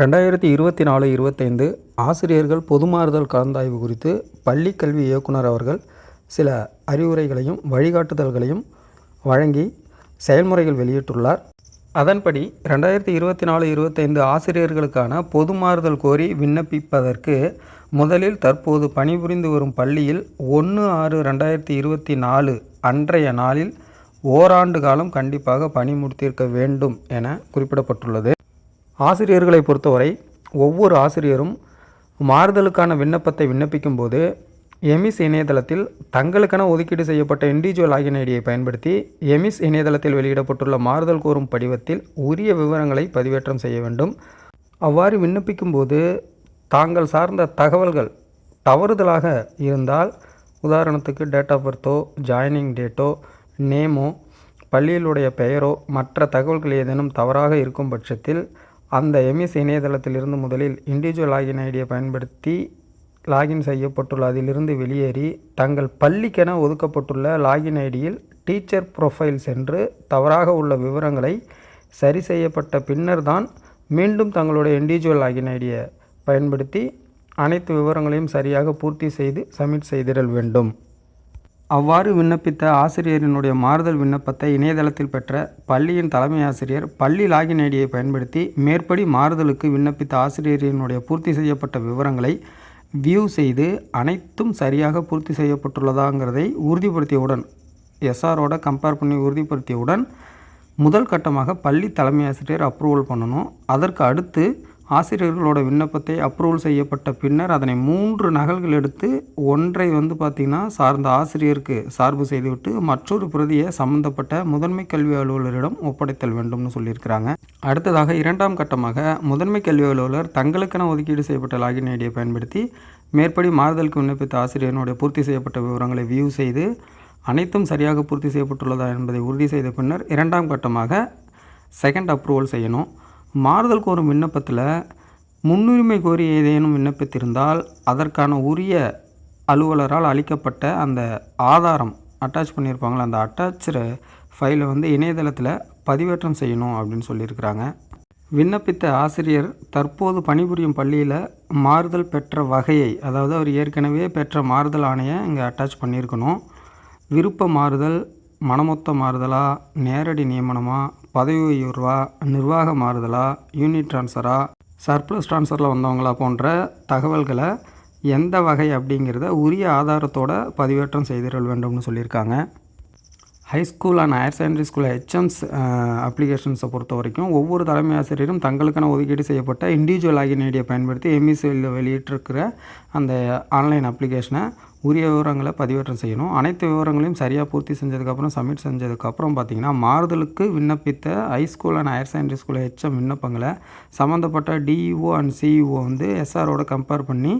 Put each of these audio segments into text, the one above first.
ரெண்டாயிரத்தி இருபத்தி நாலு இருபத்தைந்து ஆசிரியர்கள் பொதுமாறுதல் கலந்தாய்வு குறித்து பள்ளி கல்வி இயக்குனர் அவர்கள் சில அறிவுரைகளையும் வழிகாட்டுதல்களையும் வழங்கி செயல்முறைகள் வெளியிட்டுள்ளார். அதன்படி ரெண்டாயிரத்தி இருபத்தி நாலு இருபத்தைந்து ஆசிரியர்களுக்கான பொதுமாறுதல் கோரி விண்ணப்பிப்பதற்கு முதலில் தற்போது பணிபுரிந்து வரும் பள்ளியில் ஒன்று ஆறு ரெண்டாயிரத்தி இருபத்தி நாலு அன்றைய நாளில் ஓராண்டு காலம் கண்டிப்பாக பணி முடித்திருக்க வேண்டும் என குறிப்பிடப்பட்டுள்ளது. ஆசிரியர்களை பொறுத்தவரை ஒவ்வொரு ஆசிரியரும் மாறுதலுக்கான விண்ணப்பத்தை விண்ணப்பிக்கும் போது எமிஸ் இணையதளத்தில் தங்களுக்கென ஒதுக்கீடு செய்யப்பட்ட இண்டிவிஜுவல் லாகின் ஐடியை பயன்படுத்தி எமிஸ் இணையதளத்தில் வெளியிடப்பட்டுள்ள மாறுதல் கோரும் படிவத்தில் உரிய விவரங்களை பதிவேற்றம் செய்ய வேண்டும். அவ்வாறு விண்ணப்பிக்கும் போது தாங்கள் சார்ந்த தகவல்கள் தவறுதலாக இருந்தால் உதாரணத்துக்கு டேட் ஆஃப் பர்த்தோ ஜாயினிங் டேட்டோ நேமோ பள்ளியிலுடைய பெயரோ மற்ற தகவல்கள் ஏதேனும் தவறாக இருக்கும் பட்சத்தில் அந்த எம்எஸ் இணையதளத்திலிருந்து முதலில் இண்டிவிஜுவல் லாகின் ஐடியை பயன்படுத்தி லாகின் செய்யப்பட்டுள்ள அதிலிருந்து வெளியேறி தங்கள் பள்ளிக்கென ஒதுக்கப்பட்டுள்ள லாகின் ஐடியில் டீச்சர் ப்ரொஃபைல் சென்று தவறாக உள்ள விவரங்களை சரி செய்யப்பட்ட பின்னர் தான் மீண்டும் தங்களுடைய இண்டிவிஜுவல் லாகின் ஐடியை பயன்படுத்தி அனைத்து விவரங்களையும் சரியாக பூர்த்தி செய்து சப்மிட் செய்திடல் வேண்டும். அவ்வாறு விண்ணப்பித்த ஆசிரியரினுடைய மாறுதல் விண்ணப்பத்தை இணையதளத்தில் பெற்ற பள்ளியின் தலைமை ஆசிரியர் பள்ளி லாகின் ஐடியை பயன்படுத்தி மேற்படி மாறுதலுக்கு விண்ணப்பித்த ஆசிரியரினுடைய பூர்த்தி செய்யப்பட்ட விவரங்களை வியூ செய்து அனைத்தும் சரியாக பூர்த்தி செய்யப்பட்டுள்ளதாங்கிறதை உறுதிப்படுத்தியவுடன் எஸ்ஆரோட கம்பேர் பண்ணி உறுதிப்படுத்தியவுடன் முதல் கட்டமாக பள்ளி தலைமை ஆசிரியர் அப்ரூவல் பண்ணணும். அதற்கு அடுத்து ஆசிரியர்களோட விண்ணப்பத்தை அப்ரூவல் செய்யப்பட்ட பின்னர் அதனை மூன்று நகல்கள் எடுத்து ஒன்றை வந்து பார்த்திங்கன்னா சார்ந்த ஆசிரியருக்கு சார்பு செய்துவிட்டு மற்றொரு பிரதியை சம்பந்தப்பட்ட முதன்மை கல்வி அலுவலரிடம் ஒப்படைத்தல் வேண்டும்னு சொல்லியிருக்கிறாங்க. அடுத்ததாக இரண்டாம் கட்டமாக முதன்மை கல்வி அலுவலர் தங்களுக்கென ஒதுக்கீடு செய்யப்பட்ட லாகின் ஐடியை பயன்படுத்தி மேற்படி மாறுதலுக்கு விண்ணப்பித்த ஆசிரியனுடைய பூர்த்தி செய்யப்பட்ட விவரங்களை வியூ செய்து அனைத்தும் சரியாக பூர்த்தி செய்யப்பட்டுள்ளதா என்பதை உறுதி செய்த பின்னர் இரண்டாம் கட்டமாக செகண்ட் அப்ரூவல் செய்யணும். மாறுதல் கோரும் விண்ணப்பத்தில் முன்னுரிமை கோரி ஏதேனும் விண்ணப்பித்திருந்தால் அதற்கான உரிய அலுவலரால் அளிக்கப்பட்ட அந்த ஆதாரம் அட்டாச் பண்ணியிருப்பாங்களே அந்த அட்டாச்சு ஃபைலை வந்து இணையதளத்தில் பதிவேற்றம் செய்யணும் அப்படின்னு சொல்லியிருக்கிறாங்க. விண்ணப்பித்த ஆசிரியர் தற்போது பணிபுரியும் பள்ளியில் மாறுதல் பெற்ற வகையை அதாவது அவர் ஏற்கனவே பெற்ற மாறுதல் ஆணையை இங்கே அட்டாச் பண்ணியிருக்கணும். விருப்ப மாறுதல் மனமொத்த மாறுதலாக நேரடி நியமனமாக பதவி உயர்வா நிர்வாக மாறுதலா யூனிட் ட்ரான்ஸ்ஃபரா சர்ப்ளஸ் ட்ரான்ஸ்ஃபரில் வந்தவங்களா போன்ற தகவல்களை எந்த வகை அப்படிங்கிறத உரிய ஆதாரத்தோட பதிவேற்றம் செய்திடல் வேண்டும்னு சொல்லியிருக்காங்க. High school and higher secondary school HMs அப்ளிகேஷன்ஸை பொறுத்த வரைக்கும் ஒவ்வொரு தலைமை ஆசிரியரும் தங்களுக்கான ஒதுக்கீடு செய்யப்பட்ட இண்டிவிஜுவல் ஆகிய ஐடியை பயன்படுத்தி எம்இசியில் வெளியிட்டிருக்கிற அந்த ஆன்லைன் அப்ளிகேஷனை உரிய விவரங்களை பதிவேற்றம் செய்யணும். அனைத்து விவரங்களையும் சரியாக பூர்த்தி செஞ்சதுக்கப்புறம் சப்மிட் செஞ்சதுக்கப்புறம் பார்த்திங்கன்னா மாறுதலுக்கு விண்ணப்பித்த high school and higher secondary school HM விண்ணப்பங்களை சம்மந்தப்பட்ட டிஇஓ அண்ட் சிஇஓ வந்து எஸ்ஆரோட கம்பேர் பண்ணி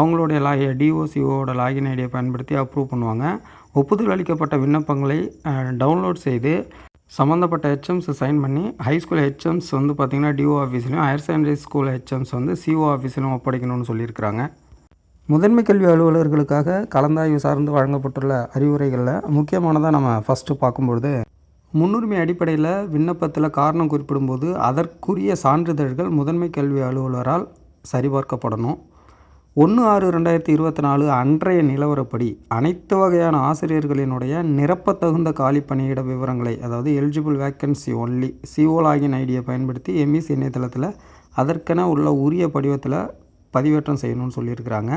அவங்களுடைய லா டிஓசிஓட லாகின் ஐடியை பயன்படுத்தி அப்ரூவ் பண்ணுவாங்க. ஒப்புதல் அளிக்கப்பட்ட விண்ணப்பங்களை டவுன்லோட் செய்து சம்மந்தப்பட்ட ஹெச்எம்ஸ் சைன் பண்ணி ஹை ஸ்கூல் ஹெச்எம்ஸ் வந்து பார்த்திங்கன்னா டிஓ ஆஃபீஸ்லையும் ஹையர் செகண்டரி ஸ்கூல் ஹெச்எம்ஸ் வந்து சிஓ ஆஃபீஸ்லையும் ஒப்படைக்கணும்னு சொல்லியிருக்கிறாங்க. முதன்மை கல்வி அலுவலர்களுக்காக கலந்தாய்வு சார்ந்து வழங்கப்பட்டுள்ள அறிவுரைகளில் முக்கியமானதாக நம்ம ஃபஸ்ட்டு பார்க்கும்பொழுது முன்னுரிமை அடிப்படையில் விண்ணப்பத்தில் காரணம் குறிப்பிடும்போது அதற்குரிய சான்றிதழ்கள் முதன்மை கல்வி அலுவலரால் சரிபார்க்கப்படணும். ஒன்று ஆறு ரெண்டாயிரத்தி இருபத்தி நாலு அன்றைய நிலவரப்படி அனைத்து வகையான ஆசிரியர்களினுடைய நிரப்பத்தகுந்த காலி பணியிட விவரங்களை அதாவது eligible vacancy only CEO login ஐடியை பயன்படுத்தி எம்இசி இணையதளத்தில் அதற்கென உள்ள உரிய படிவத்தில் பதிவேற்றம் செய்யணும்னு சொல்லியிருக்கிறாங்க.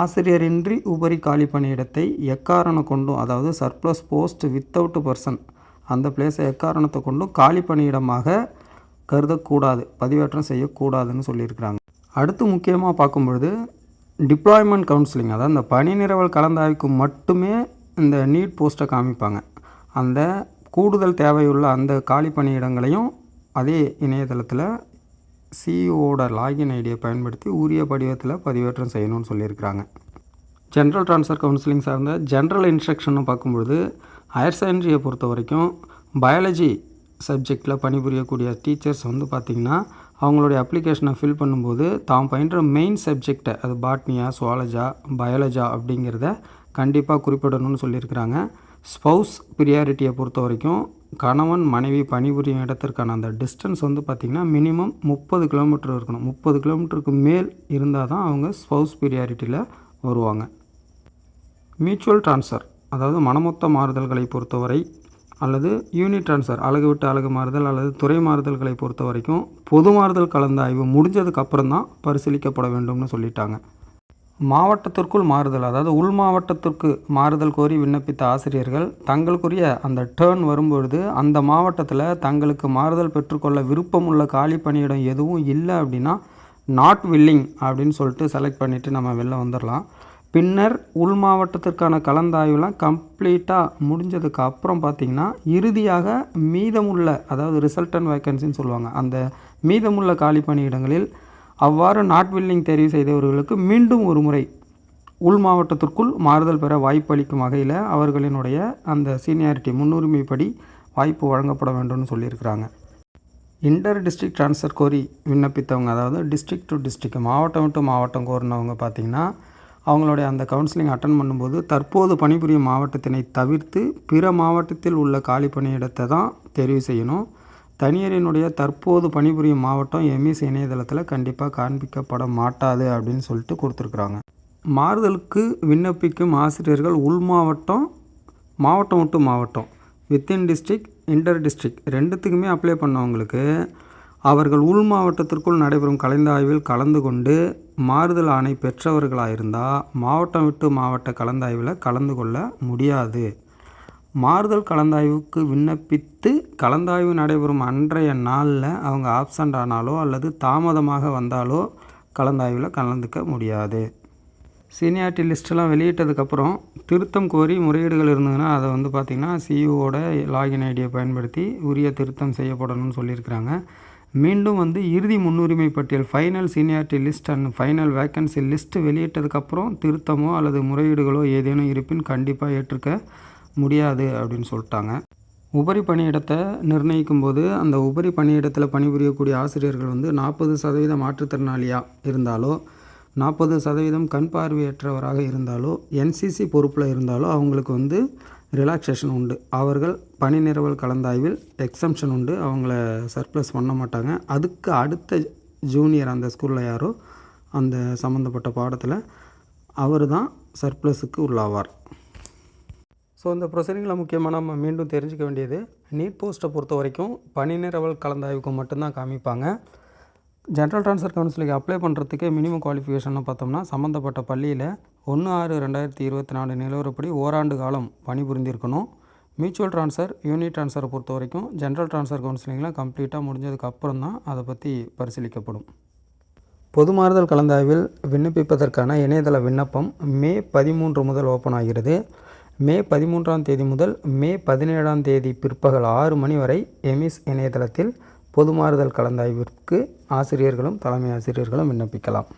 ஆசிரியரின்றி உபரி காலி பணியிடத்தை எக்காரணம் கொண்டும் அதாவது சர்ப்ளஸ் போஸ்ட் வித்தவுட் பர்சன் அந்த பிளேஸை எக்காரணத்தை கொண்டும் காலி பணியிடமாக கருதக்கூடாது பதிவேற்றம் செய்யக்கூடாதுன்னு சொல்லியிருக்கிறாங்க. அடுத்து முக்கியமாக பார்க்கும்பொழுது டிப்ளாய்மெண்ட் கவுன்சிலிங் அதாவது இந்த பணி நிரவல் கலந்தாய்வுக்கு மட்டுமே இந்த நீட் போஸ்ட்டை காமிப்பாங்க. அந்த கூடுதல் தேவையுள்ள அந்த காலி பணியிடங்களையும் அதே இணையதளத்தில் சிஇஓட லாகின் ஐடியை பயன்படுத்தி உரிய படிவத்தில் பதிவேற்றம் செய்யணும்னு சொல்லியிருக்கிறாங்க. ஜென்ரல் ட்ரான்ஸ்ஃபர் கவுன்சிலிங் சார்ந்த ஜென்ரல் இன்ஸ்ட்ரக்ஷன் பார்க்கும்பொழுது ஹையர் செகண்டரியை பொறுத்த வரைக்கும் பயாலஜி சப்ஜெக்டில் பணிபுரியக்கூடிய டீச்சர்ஸ் வந்து பார்த்திங்கன்னா அவங்களுடைய அப்ளிகேஷனை ஃபில் பண்ணும்போது தாம் பயின்ற மெயின் சப்ஜெக்டை அது பாட்னியா சுவாலஜா பயாலஜா அப்படிங்கிறத கண்டிப்பாக குறிப்பிடணும்னு சொல்லியிருக்கிறாங்க. ஸ்பௌஸ் ப்ரியாரிட்டியை பொறுத்த வரைக்கும் கணவன் மனைவி பணிபுரியும் இடத்திற்கான அந்த டிஸ்டன்ஸ் வந்து பார்த்திங்கன்னா மினிமம் முப்பது கிலோமீட்டர் இருக்கணும். முப்பது கிலோமீட்டருக்கு மேல் இருந்தால் தான் அவங்க ஸ்பௌஸ் பீரியாரிட்டியில் வருவாங்க. மியூச்சுவல் ட்ரான்ஸ்ஃபர் அதாவது மனமொத்த மாறுதல்களை பொறுத்தவரை அல்லது யூனிட் ட்ரான்ஸ்ஃபர் அழகு விட்டு அழகு மாறுதல் அல்லது துறை மாறுதல்களை பொறுத்த வரைக்கும் பொது மாறுதல் கலந்த ஆய்வு முடிஞ்சதுக்கு அப்புறம் தான் பரிசீலிக்கப்பட வேண்டும்னு சொல்லிட்டாங்க. மாவட்டத்திற்குள் மாறுதல் அதாவது உள் மாவட்டத்திற்கு மாறுதல் கோரி விண்ணப்பித்த ஆசிரியர்கள் தங்களுக்குரிய அந்த டேர்ன் வரும்பொழுது அந்த மாவட்டத்தில் தங்களுக்கு மாறுதல் பெற்றுக்கொள்ள விருப்பமுள்ள காலி பணியிடம் எதுவும் இல்லை அப்படின்னா நாட் வில்லிங் அப்படின்னு சொல்லிட்டு செலக்ட் பண்ணிவிட்டு நம்ம வெளில வந்துடலாம் பின்னர் உள் மாவட்டத்திற்கான கலந்தாய்வுலாம் கம்ப்ளீட்டாக முடிஞ்சதுக்கு அப்புறம் பார்த்திங்கன்னா இறுதியாக மீதமுள்ள அதாவது ரிசல்டன் வேக்கன்சின்னு சொல்லுவாங்க அந்த மீதமுள்ள காலி பணியிடங்களில் அவ்வாறு நாட் வில்லிங் தெரிவு செய்தவர்களுக்கு மீண்டும் ஒரு முறை உள் மாவட்டத்திற்குள் மாறுதல் பெற வாய்ப்பளிக்கும் வகையில் அவர்களினுடைய அந்த சீனியாரிட்டி முன்னுரிமைப்படி வாய்ப்பு வழங்கப்பட வேண்டும்னு சொல்லியிருக்கிறாங்க. இன்டர் டிஸ்ட்ரிக்ட் ட்ரான்ஸ்ஃபர் கோரி விண்ணப்பித்தவங்க அதாவது டிஸ்ட்ரிக்ட் டு டிஸ்ட்ரிக்ட் மாவட்டம் விட்டு மாவட்டம் கோரினவங்க பார்த்திங்கன்னா அவங்களுடைய அந்த கவுன்சிலிங் அட்டன் பண்ணும்போது தற்போது பணிபுரியும் மாவட்டத்தினை தவிர்த்து பிற மாவட்டத்தில் உள்ள காலி பணியிடத்தை தான் தெரிவு செய்யணும். தனியரினுடைய தற்போது பணிபுரியும் மாவட்டம் எம்இஸ் இணையதளத்தில் கண்டிப்பாக காண்பிக்கப்பட மாட்டாது அப்படின்னு சொல்லிட்டு கொடுத்துருக்குறாங்க. மாறுதலுக்கு விண்ணப்பிக்கும் ஆசிரியர்கள் உள் மாவட்டம் மாவட்டம் விட்டு மாவட்டம் வித்தின் டிஸ்ட்ரிக் இன்டர் டிஸ்ட்ரிக் ரெண்டுத்துக்குமே அப்ளை பண்ணவங்களுக்கு அவர்கள் உள் மாவட்டத்திற்குள் நடைபெறும் கலந்தாய்வில் கலந்து கொண்டு மாறுதல் ஆணை பெற்றவர்களாக இருந்தால் மாவட்டம் விட்டு மாவட்ட கலந்தாய்வில் கலந்து கொள்ள முடியாது. மாறுதல் கலந்தாய்வுக்கு விண்ணப்பித்து கலந்தாய்வு நடைபெறும் அன்றைய நாளில் அவங்க ஆப்சண்ட் ஆனாலோ அல்லது தாமதமாக வந்தாலோ கலந்தாய்வில் கலந்துக்க முடியாது. சீனியாரிட்டி லிஸ்ட்டெல்லாம் வெளியிட்டதுக்கப்புறம் திருத்தம் கோரி முறையீடுகள் இருந்ததுன்னா அதை வந்து பார்த்திங்கன்னா சிஇஓட லாகின் ஐடியை பயன்படுத்தி உரிய திருத்தம் செய்யப்படணும்னு சொல்லியிருக்கிறாங்க. மீண்டும் வந்து இறுதி முன்னுரிமை பட்டியல் final seniority list and final vacancy list வெளியிட்டதுக்கப்புறம் திருத்தமோ அல்லது முறையீடுகளோ ஏதேனும் இருப்பின் கண்டிப்பாக ஏற்றுக்க முடியாது அப்படின்னு சொல்லிட்டாங்க. உபரி பணியிடத்தை நிர்ணயிக்கும் போது அந்த உபரி பணியிடத்தில் பணிபுரியக்கூடிய ஆசிரியர்கள் வந்து நாற்பது சதவீத மாற்றுத்திறனாளியாக இருந்தாலோ நாற்பது சதவீதம் கண் பார்வையற்றவராக இருந்தாலோ என்சிசி பொறுப்பில் இருந்தாலோ அவங்களுக்கு வந்து ரிலாக்ஸேஷன் உண்டு. அவர்கள் பணி நிரவல் கலந்தாய்வில் எக்ஸம்ஷன் உண்டு. அவங்கள சர்ப்ளஸ் பண்ண மாட்டாங்க. அதுக்கு அடுத்த ஜூனியர் அந்த ஸ்கூலில் யாரோ அந்த சம்மந்தப்பட்ட பாடத்தில் அவர் தான் சர்ப்ளஸுக்கு உள்ளாவார். ஸோ இந்த ப்ரொசீடிங்கில் முக்கியமாக நம்ம மீண்டும் தெரிஞ்சுக்க வேண்டியது நீட் போஸ்ட்டை பொறுத்த வரைக்கும் பணி நிரவல் கலந்தாய்வுக்கு மட்டும்தான் காமிப்பாங்க. ஜென்ரல் ட்ரான்ஸ்ஃபர் கவுன்சிலுக்கு அப்ளை பண்ணுறதுக்கு மினிமம் குவாலிஃபிகேஷன் பார்த்தோம்னா சம்மந்தப்பட்ட பள்ளியில் ஒன்று ஆறு ரெண்டாயிரத்தி இருபத்தி நாலு நிலவரப்படி ஓராண்டு காலம் பணிபுரிந்திருக்கணும். மியூச்சுவல் ட்ரான்ஸ்ஃபர் யூனிட் ட்ரான்ஸ்ஃபரை பொறுத்த வரைக்கும் ஜென்ரல் ட்ரான்ஸ்ஃபர் கவுன்சிலிங்லாம் கம்ப்ளீட்டாக முடிஞ்சதுக்கு அப்புறம் தான் அதை பற்றி பரிசீலிக்கப்படும். பொது மாறுதல் கலந்தாய்வில் விண்ணப்பிப்பதற்கான இணையதள விண்ணப்பம் மே பதிமூன்று முதல் ஓப்பன் ஆகிறது. மே பதிமூன்றாம் தேதி முதல் மே பதினேழாம் தேதி பிற்பகல் ஆறு மணி வரை எமிஸ் இணையதளத்தில் பொது மாறுதல் கலந்தாய்விற்கு ஆசிரியர்களும் தலைமை ஆசிரியர்களும் விண்ணப்பிக்கலாம்.